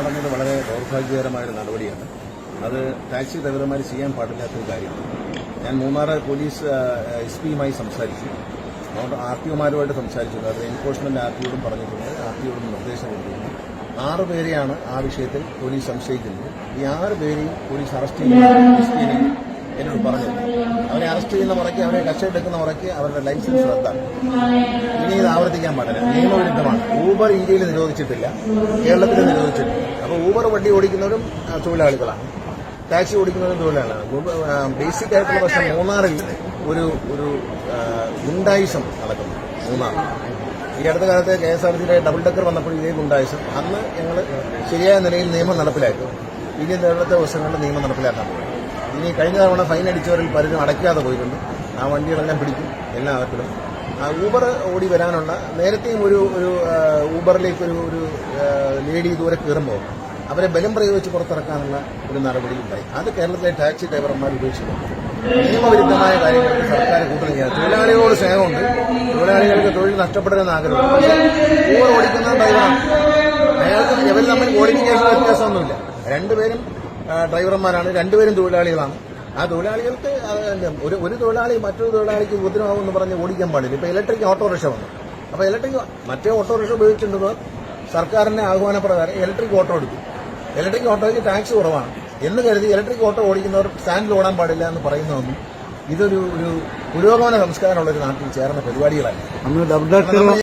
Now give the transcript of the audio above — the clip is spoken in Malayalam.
നടന്നത് വളരെ ദൗർഭാഗ്യകരമായ ഒരു നടപടിയാണ്. അത് ടാക്സി ഡ്രൈവർമാർ ചെയ്യാൻ പാടില്ലാത്തൊരു കാര്യമാണ്. ഞാൻ മൂന്നാറ് പോലീസ് എസ് പിയുമായി സംസാരിച്ചു. അതുകൊണ്ട് ആർ ടി ഒമാരുമായിട്ട് സംസാരിച്ചു അത് എൻഫോഴ്സ്മെന്റ് ആർ ടിയോടും പറഞ്ഞിട്ടുണ്ട്. ആർ ടിയോടും നിർദ്ദേശം കൊടുത്തിട്ടുണ്ട്. ആറ് പേരെയാണ് ആ വിഷയത്തിൽ പോലീസ് സംശയിക്കുന്നത്. ഈ ആറ് പേരെയും പോലീസ് അറസ്റ്റ് ചെയ്യുന്നത് എന്നോട് പറഞ്ഞത്. അറസ്റ്റ് ചെയ്യുന്ന മുറയ്ക്ക് അവരെ കസ്റ്റഡിയെടുക്കുന്ന മുറയ്ക്ക് അവരുടെ ലൈസൻസ് റദ്ദാക്കും. ഇനി ഇത് ആവർത്തിക്കാൻ പാടില്ല. നിയമവിരുദ്ധമാണ്. ഊബർ ഇന്ത്യയിൽ നിരോധിച്ചിട്ടില്ല. കേരളത്തിൽ നിരോധിച്ചിട്ടില്ല. അപ്പോൾ ഊബർ വണ്ടി ഓടിക്കുന്നവരും തൊഴിലാളികളാണ്. ടാക്സി ഓടിക്കുന്നവരും തൊഴിലാളികളാണ്. ബേസിക് ആയിട്ടുള്ള പ്രശ്നം മൂന്നാറിൽ ഒരു ഒരു ഗുണ്ടായിസം നടക്കുന്നു. മൂന്നാർ ഈ അടുത്ത കാലത്ത് കെ എസ് ആർ സിയിലെ ഡബിൾ ഡെക്കർ വന്നപ്പോൾ ഇതേ ഗുണ്ടായുസം. അന്ന് ഞങ്ങൾ ശരിയായ നിലയിൽ നിയമം നടപ്പിലാക്കും. ഇനി നേരത്തെ ദിവസങ്ങളിൽ നിയമം നടപ്പിലാക്കാൻ പോകും. ഇനി കഴിഞ്ഞ തവണ ഫൈൻ അടിച്ചവരിൽ പലരും അടയ്ക്കാതെ പോയിട്ടുണ്ട്. ആ വണ്ടികളെല്ലാം പിടിക്കും എല്ലാം ആ ഊബർ ഓടി വരാനുള്ള നേരത്തെയും ഒരു ഒരു ഊബറിലേക്ക് ഒരു ഒരു ലേഡി ദൂരെ കയറുമ്പോൾ അവരെ ബലം പ്രയോഗിച്ച് പുറത്തിറക്കാനുള്ള ഒരു നടപടി ഉണ്ടായി. അത് കേരളത്തിലെ ടാക്സി ഡ്രൈവർമാർ ഉപേക്ഷിക്കുന്നു നിയമവിരുദ്ധമായ കാര്യങ്ങൾക്ക് സർക്കാർ കൂട്ടം ചെയ്യാം തൊഴിലാളികളോട് സ്നേഹമുണ്ട്. തൊഴിലാളികൾക്ക് തൊഴിൽ നഷ്ടപ്പെടരുന്ന ആഗ്രഹമുണ്ട്. ഊബർ ഓടിക്കുന്ന ഡ്രൈവറാണ്. അയാൾക്ക് ഇവർ തമ്മിൽ ക്വാളിഫിക്കേഷൻ വ്യത്യാസമൊന്നുമില്ല. രണ്ടുപേരും ഡ്രൈവർമാരാണ്. രണ്ടുപേരും തൊഴിലാളികളാണ്. ആ തൊഴിലാളികൾക്ക് ഒരു ഒരു തൊഴിലാളി മറ്റൊരു തൊഴിലാളിക്ക് ഉപദ്രവമാകും എന്ന് പറഞ്ഞ് ഓടിക്കാൻ പാടില്ല. ഇപ്പൊ ഇലക്ട്രിക് ഓട്ടോറിക്ഷ വന്നു. അപ്പൊ ഇലക്ട്രിക് മറ്റേ ഓട്ടോറിക്ഷ ഉപയോഗിച്ചിട്ടുള്ളത് സർക്കാരിന്റെ ആഹ്വാന പ്രകാരം ഇലക്ട്രിക് ഓട്ടോ എടുക്കും ഇലക്ട്രിക് ഓട്ടോയ്ക്ക് ടാക്സ് കുറവാണ്. എന്ന് കരുതി ഇലക്ട്രിക് ഓട്ടോ ഓടിക്കുന്നവർ സ്റ്റാൻഡിൽ ഓടാൻ പാടില്ല എന്ന് പറയുന്നതൊന്നും ഇതൊരു ഒരു പുരോഗമന സംസ്കാരമുള്ള ഒരു നാട്ടിൽ ചേർന്ന പരിപാടികളാണ്.